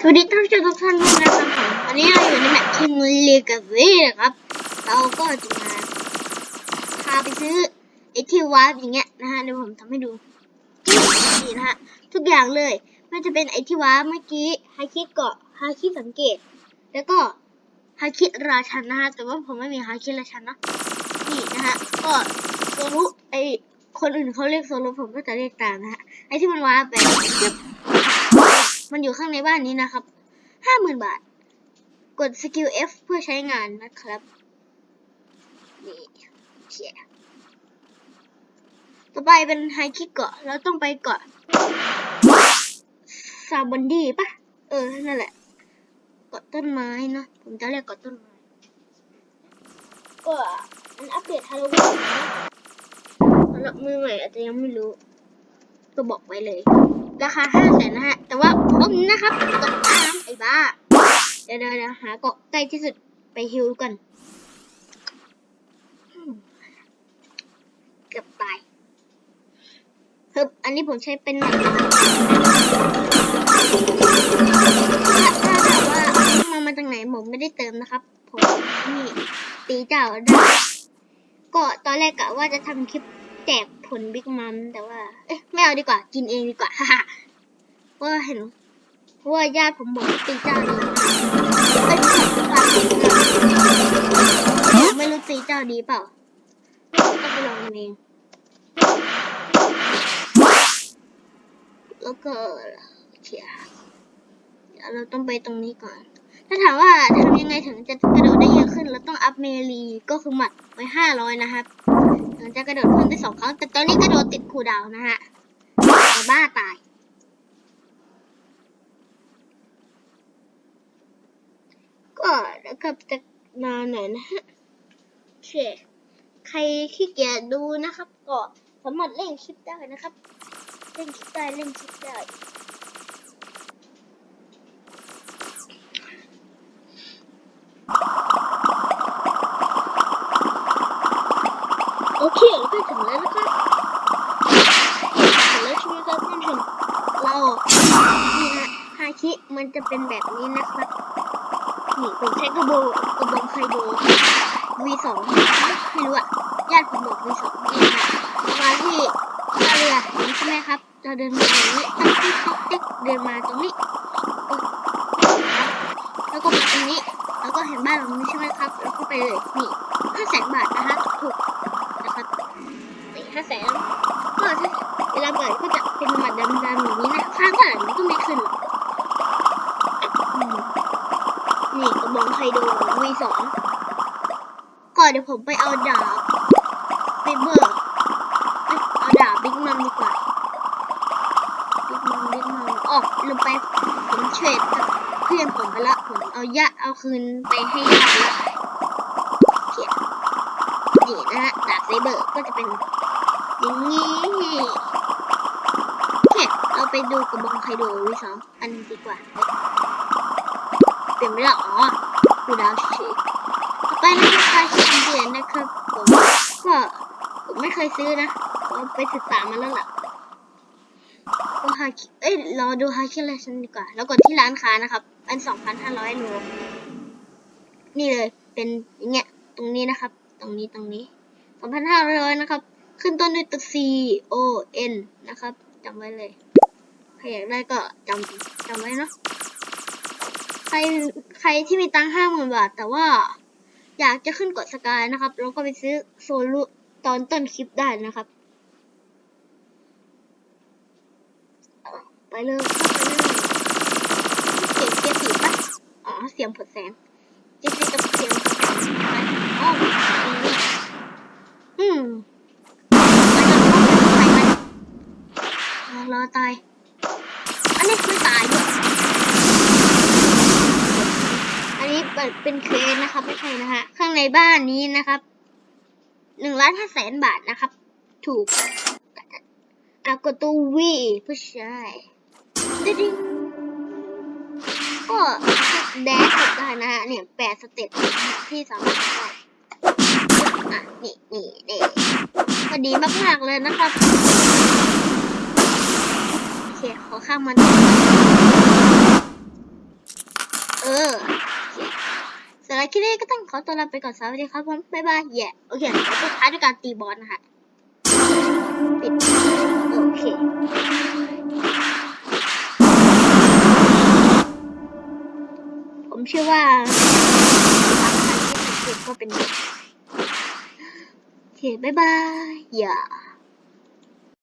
สวัสดีท่านผู้ชมทุกท่านด้วยนะครับผมวันนี้เราอยู่ในแมปทีมเลกาซีนะครับ เราก็จะมาพาไปซื้อไอที่วาร์ปอย่างเงี้ยนะฮะเดี๋ยวผมทำให้ดูนี่นะฮะทุกอย่างเลยไม่ว่าจะเป็นไอที่วาร์ปเมื่อกี้ฮาคิเกาะฮาคิสังเกต แล้วก็ฮาคิราชันนะฮะแต่ว่าผมไม่มีฮาคิราชันนะนี่นะฮะก็โซลุไอคนอื่นเขาเรียกโซลุผมก็จะเรียกตามนะฮะไอที่มันวาร์ปไปเดี๋ยว มันอยู่ข้างในบ้านนี้นะครับห้าหมื่นบาท กดสกิล F เพื่อใช้งานนะครับนี่เชียต่อไปเป็นไฮคิกเกาะเราต้องไปเกาะซาบอนดี้ปะเออ นั่นแหละ เกาะต้นไม้นะ ผมจะเรียกเกาะต้นไม้ก็มันอัปเดตฮาโลวีนนะสำหรับมือใหม่อาจจะยังไม่รู้ ก็บอกไว้เลย ราคาห้าแสนนะฮะแต่ มนะครับกดตามไอ้บ้า เดี๋ยวเดี๋ยวหาเกาะใกล้ที่สุดไปฮิวกันเกือบตายฮึบอันนี้ผมใช้เป็นหนักนะครับถ้าถาแบบว่ามามาจากไหนผมไม่ได้เติมนะครับ ผมนี่ตีเจ้าได้ก็ตอนแรกกะว่าจะทำคลิปแจกผลบิ๊กมัมแต่ว่า เอ๊ะ ไม่เอาดีกว่า กินเองดีกว่า ฮ่าฮ่าเพราะว่าเห็น ราะว่าญาติผมบอกตีเจ้าดีไม่รู้ตีเจ้าดีเปล่าต้องไปลองกันเอง แล้วก็เขียเดี๋ยวเราต้องไปตรงนี้ก่อน ถ้าถามว่าทำยังไงถึงจะกระโดดได้เยอะขึ้น เราต้องอัพเมลีก็คือหมัดไว้ห้าร้อยนะครับถึงจะกระโดดขึ้นได้สองครั้ง แต่ตอนนี้กระโดดติดคูลดาวนะฮะบ้าตาย ก็ แล้วก็จะนานหน่อยนะฮะโอเคใครขี้เกียจดูนะครับก็สามารถเล่นคลิปได้นะครับ เล่นคลิปได้เล่นคลิปได้โอเคเราก็ถึงแล้วนะครับถึงแล้วใช่ไหมครับท่านผู้ชมเรานี่นะฮาคิมันจะเป็นแบบนี้นะครับ นี่ผมใช้กระโบกระบองไคโด V2 ไม่รู้อะญาติผมบอก V2 นี่นะมาที่ท่าเรือนี้ใช่ไหมครับจะเดินมาตรงนี้ติ๊กติ๊กติ๊กติ๊กเดินมาตรงนี้แล้วก็มาตรงนี้แล้วก็เห็นบ้านหลังนี้ใช่ไหมครับ แล้วก็ไปเลยนี่ห้าแสนบาทนะคะถูก นะครับสี่ห้าแสนก็ถ้าเวลาเปิดก็จะเป็นหมัดดำๆอย่างนี้นะข้างขนาดนี้ก็ไม่ขึ้นหรอกอืม นี่กระบองไคโด V2 ก็เดี๋ยวผมไปเอาดาบเบเบอร์เอาดาบบิ๊กมัมดีกว่าบิ๊กมัมบิ๊กมัมอ๋อลืมไปผมเทรดกับเพื่อนผมไปละผมเอายะเอาคืนไปให้ยะละเขียนนี่นะฮะดาบไซเบอร์ก็จะเป็นอย่างนี้โอเคเราไปดูกระบองไคโดวิสองอันดีกว่า เปลี่ยนไปแล้อ๋อดูดาวเฉยๆต่อไปนะครับการคิดเดียนนะครับผมก็ผมไม่เคยซื้อนะเราไปศึกษามาแล้วล่ะก็ฮาคิเอ้ยรอดูฮาคิเลชันดีกว่า แล้วกดที่ร้านค้านะครับ อันสองพันห้าร้อยโลนี่เลยเป็นอย่างเงี้ยตรงนี้นะครับ ตรงนี้ตรงนี้2,500นะครับ ขึ้นต้นด้วยตัว C O N นะครับจำไว้เลยใครอยากได้ก็จำจำไว้เนาะ ใครใครที่มีตังห้าหมื่นบาท แต่ว่าอยากจะขึ้นกดสกายนะครับ แล้วก็ไปซื้อโซลูตอนต้นคลิปได้นะครับ ไปเลยไปเสียงเกียร์สีปะอ๋อเสียงผดแสงเกียร์สีกับเสียงผดแสงไปอ๋ออืมรอรอตาย อันนี้คือตายด้วยอันนี้ เปิดเป็นเคสนะครับ ไม่ใช่นะฮะ ข้างในบ้านนี้นะครับหนึ่งล้านห้าแสนบาทนะครับ ถูกอากตัววีผู้ชายดิ้งก็แดชได้นะฮะเนี่ยแปดสเต็ปที่สามารถได้อะนี่นี่นี่พอดีมากๆเลยนะครับโอเคขอข้ามมัน เออ สำหรับคลิปนี้ก็ต้องขอตัวลาไปก่อนสวัสดีครับผมบ๊ายบายแย่โอเคเดี๋ยวสุดท้ายด้วยการตีบอสนะคะปิดโอเคผมเชื่อว่าทางที่ผมเก็บก็เป็นโอเคบ๊ายบายอย่า